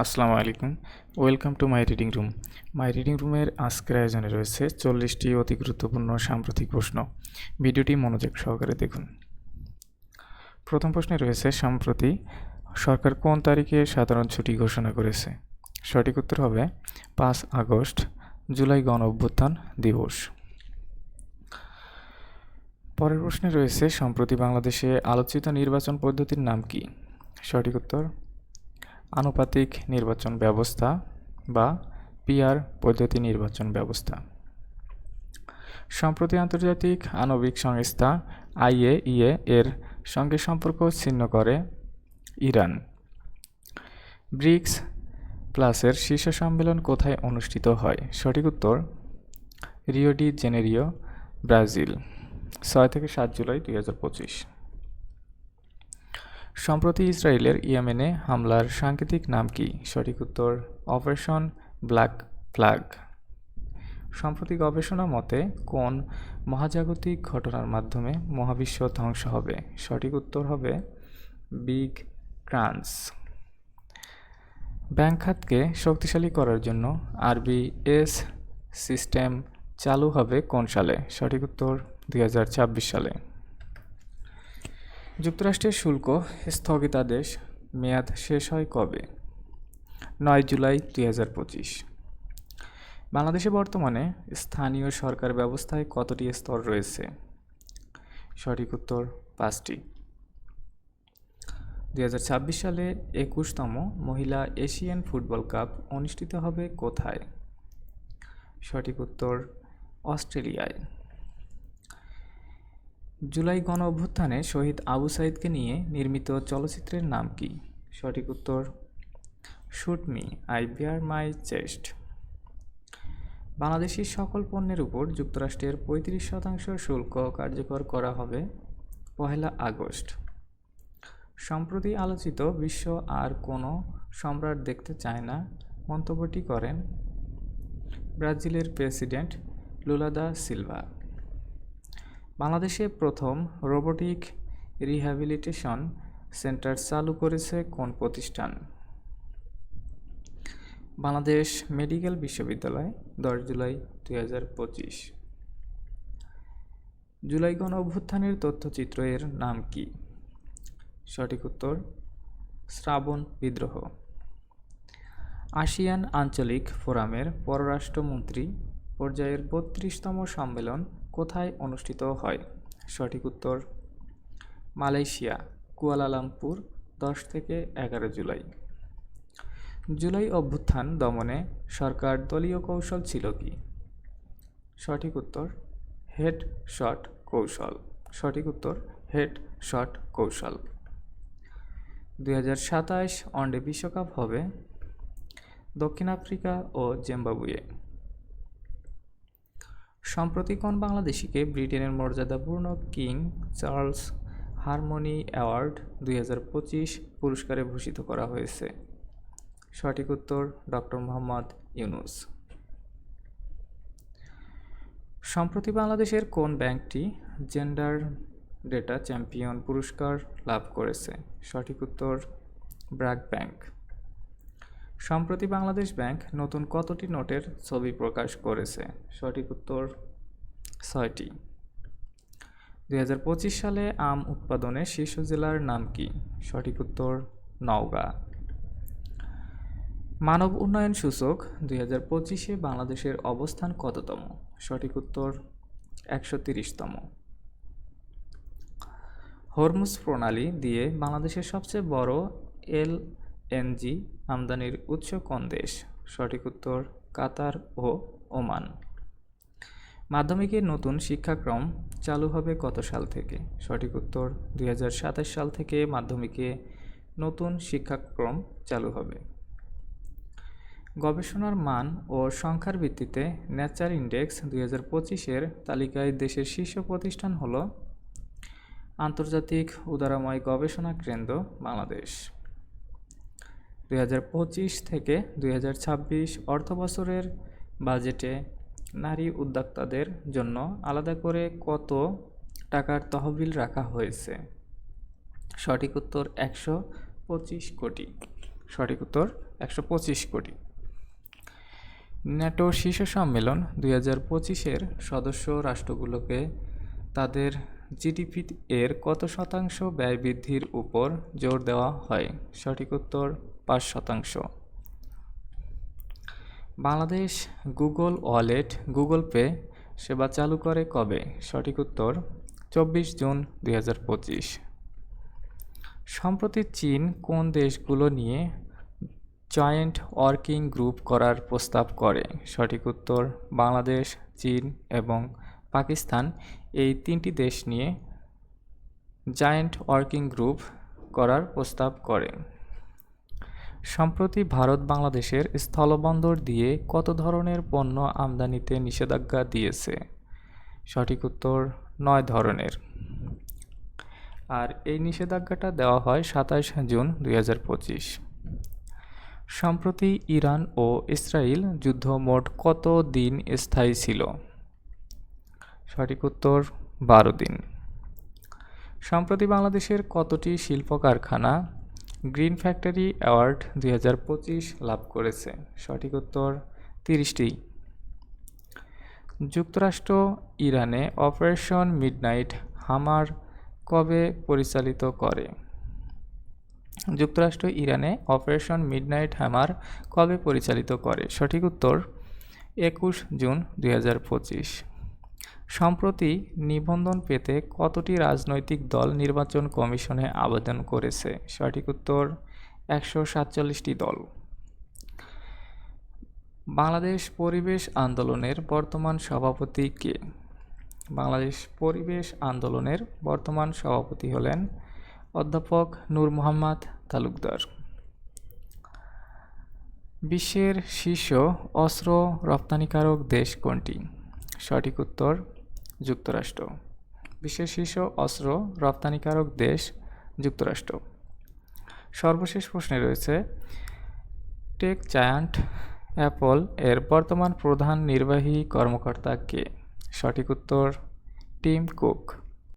আসসালামু আলাইকুম। Welcome to my reading room. My reading রুমের আজকের আয়োজনে রয়েছে চল্লিশটি অতি গুরুত্বপূর্ণ সাম্প্রতিক প্রশ্ন। ভিডিওটি মনোযোগ সহকারে দেখুন। প্রথম প্রশ্নে রয়েছে, সম্প্রতি সরকার কোন তারিখে সাধারণ ছুটি ঘোষণা করেছে? সঠিক উত্তর হবে, পাঁচ আগস্ট, জুলাই গণ অভ্যুত্থান দিবস। পরের প্রশ্নে রয়েছে, সম্প্রতি বাংলাদেশে আলোচিত নির্বাচন পদ্ধতির নাম কি? সঠিক উত্তর আনুপাতিক নির্বাচন ব্যবস্থা বা পিআর পদ্ধতি নির্বাচন ব্যবস্থা। সম্প্রতি আন্তর্জাতিক আণবিক সংস্থা আইএইএ এর সঙ্গে সম্পর্ক ছিন্ন করে ইরান। ব্রিক্স প্লাসের শীর্ষ সম্মেলন কোথায় অনুষ্ঠিত হয়? সঠিক উত্তর, রিও ডি জেনেরিও, ব্রাজিল, ছয় থেকে সাত জুলাই দুই হাজার পঁচিশ। সম্প্রতি ইসরায়েলের ইয়েমেনে হামলার সাংকেতিক নাম কি? সঠিক উত্তর, অপারেশন ব্ল্যাক ফ্ল্যাগ। সম্প্রতি গবেষণা মতে, কোন মহাজাগতিক ঘটনার মাধ্যমে মহাবিশ্ব ধ্বংস হবে? সঠিক উত্তর হবে বিগ ক্রান্স ব্যাংক খাতকে শক্তিশালী করার জন্য আরবিএস সিস্টেম চালু হবে কোন সালে? সঠিক উত্তর দু হাজার ছাব্বিশ সালে। যুক্তরাষ্ট্রের শুল্ক স্থগিতাদেশ মেয়াদ শেষ হয় কবে? নয় জুলাই দুই হাজার পঁচিশ। বাংলাদেশে বর্তমানে স্থানীয় সরকার ব্যবস্থায় কতটি স্তর রয়েছে? সঠিক উত্তর পাঁচটি। দুই হাজার ছাব্বিশ সালে একুশতম মহিলা এশিয়ান ফুটবল কাপ অনুষ্ঠিত হবে কোথায়? সঠিক উত্তর অস্ট্রেলিয়ায়। জুলাই গণ অভ্যুত্থানে শহীদ আবু সাইদকে নিয়ে নির্মিত চলচ্চিত্রের নাম কি? সঠিক উত্তর, shoot me, I bear my chest. Bangladeshi সকল পণ্যের উপর যুক্তরাষ্ট্রের পঁয়ত্রিশ শতাংশ শুল্ক কার্যকর করা হবে পহেলা আগস্ট। সম্প্রতি আলোচিত বিশ্ব আর কোনো সম্রাট দেখতে চায় না মন্তব্যটি করেন ব্রাজিলের প্রেসিডেন্ট লুলাদা সিলভা। বাংলাদেশে প্রথম রোবোটিক রিহ্যাবিলিটেশন সেন্টার চালু করেছে কোন প্রতিষ্ঠান? বাংলাদেশ মেডিকেল বিশ্ববিদ্যালয়, দশ জুলাই দুই হাজার পঁচিশ। জুলাই গণ অভ্যুত্থানের তথ্যচিত্র এর নাম কি? সঠিক উত্তর, শ্রাবণ বিদ্রোহ। আসিয়ান আঞ্চলিক ফোরামের পররাষ্ট্রমন্ত্রী পর্যায়ের বত্রিশতম সম্মেলন কোথায় অনুষ্ঠিত হয়? সঠিক উত্তর, মালয়েশিয়া, কুয়ালালামপুর, দশ থেকে এগারো জুলাই। জুলাই অভ্যুত্থান দমনে সরকার দলীয় কৌশল ছিল কি? সঠিক উত্তর, হেড শট কৌশল। সঠিক উত্তর, হেড শট কৌশল। দুই হাজার সাতাশ ওয়ানডে বিশ্বকাপ হবে দক্ষিণ আফ্রিকা ও জিম্বাবুয়ে। সম্প্রতি কোন বাংলাদেশিকে ব্রিটেনের মর্যাদাপূর্ণ কিং চার্লস হারমোনি অ্যাওয়ার্ড দুই হাজার পঁচিশ পুরস্কারে ভূষিত করা হয়েছে? সঠিক উত্তর ডক্টর মোহাম্মদ ইউনুস। সম্প্রতি বাংলাদেশের কোন ব্যাংকটি জেন্ডার ডেটা চ্যাম্পিয়ন পুরস্কার লাভ করেছে? সঠিক উত্তর ব্র্যাক ব্যাংক। সম্প্রতি বাংলাদেশ ব্যাংক নতুন কতটি নোটের ছবি প্রকাশ করেছে? সঠিক উত্তর ছয়টি। দুই সালে আম উৎপাদনে শীর্ষ জেলার নাম কি? সঠিক উত্তর নওগাঁ। মানব উন্নয়ন সূচক দুই হাজার পঁচিশে বাংলাদেশের অবস্থান কততম? সঠিক উত্তর একশো তিরিশতম। হরমুজ প্রণালী দিয়ে বাংলাদেশের সবচেয়ে বড় এল এনজি আমদানির উৎস কোন দেশ? সঠিক উত্তর, কাতার ও ওমান। মাধ্যমিকের নতুন শিক্ষাক্রম চালু হবে কত সাল থেকে? সঠিক উত্তর, দুই হাজার সাতাশ সাল থেকে মাধ্যমিকে নতুন শিক্ষাক্রম চালু হবে। গবেষণার মান ও সংখ্যার ভিত্তিতে নেচার ইন্ডেক্স দুই হাজার পঁচিশের তালিকায় দেশের শীর্ষ প্রতিষ্ঠান হল আন্তর্জাতিক উদারময় গবেষণা কেন্দ্র বাংলাদেশ। দুই হাজার পঁচিশ থেকে দুই অর্থ বছরের বাজেটে নারী উদ্যোক্তাদের জন্য আলাদা করে কত টাকার তহবিল রাখা হয়েছে? সঠিক উত্তর একশো পঁচিশ কোটি। সঠিক উত্তর একশো পঁচিশ কোটি। ন্যাটো শীর্ষ সম্মেলন দুই হাজার পঁচিশের সদস্য রাষ্ট্রগুলোকে তাদের জিডিপি এর কত শতাংশ ব্যয় বৃদ্ধির উপর জোর দেওয়া হয়? সঠিক উত্তর পাঁচ শতাংশ। Bangladesh Google Wallet Google Pay সেবা চালু করে কবে? সঠিক উত্তর চব্বিশ জুন দুই হাজার পঁচিশ। সম্প্রতি চীন কোন দেশগুলো নিয়ে জয়েন্ট ওয়ার্কিং গ্রুপ করার প্রস্তাব করে? সঠিক উত্তর বাংলাদেশ, চীন এবং পাকিস্তান। এই তিনটি দেশ নিয়ে জায়েন্ট ওয়ার্কিং গ্রুপ করার প্রস্তাব করে। সম্প্রতি ভারত বাংলাদেশের স্থলবন্দর দিয়ে কত ধরনের পণ্য আমদানিতে নিষেধাজ্ঞা দিয়েছে? সঠিক উত্তর, নয় ধরনের। আর এই নিষেধাজ্ঞাটা দেওয়া হয় সাতাশ জুন দুই হাজার পঁচিশ। সম্প্রতি ইরান ও ইসরায়েল যুদ্ধ মোট কত দিন স্থায়ী ছিল? সঠিক উত্তর, বারো দিন। সম্প্রতি বাংলাদেশের কতটি শিল্প কারখানা গ্রিন ফ্যাক্টরি অ্যাওয়ার্ড দুই হাজার পঁচিশ লাভ করেছে। সঠিক উত্তর তিরিশটি। যুক্তরাষ্ট্র ইরানে অপারেশন মিডনাইট হামার কবে পরিচালিত করে? যুক্তরাষ্ট্র ইরানে অপারেশন মিডনাইট হ্যামার কবে পরিচালিত করে? সঠিক উত্তর একুশ জুন দুই হাজার পঁচিশ। সম্প্রতি নিবন্ধন পেতে কতটি রাজনৈতিক দল নির্বাচন কমিশনে আবেদন করেছে? সঠিক উত্তর, একশো সাতচল্লিশটি দল। বাংলাদেশ পরিবেশ আন্দোলনের বর্তমান সভাপতি কে? বাংলাদেশ পরিবেশ আন্দোলনের বর্তমান সভাপতি হলেন অধ্যাপক নূর মোহাম্মদ তালুকদার। বিশ্বের শীর্ষ অস্ত্র রপ্তানিকারক দেশ কোনটি? সঠিক উত্তর যুক্তরাষ্ট্র। বিশ্বের শীর্ষ অস্ত্র, রপ্তানিকারক দেশ, যুক্তরাষ্ট্র। সর্বশেষ প্রশ্নে রয়েছে, টেক জায়ান্ট অ্যাপল এর বর্তমান প্রধান নির্বাহী কর্মকর্তা কে? সঠিক উত্তর, টিম কুক।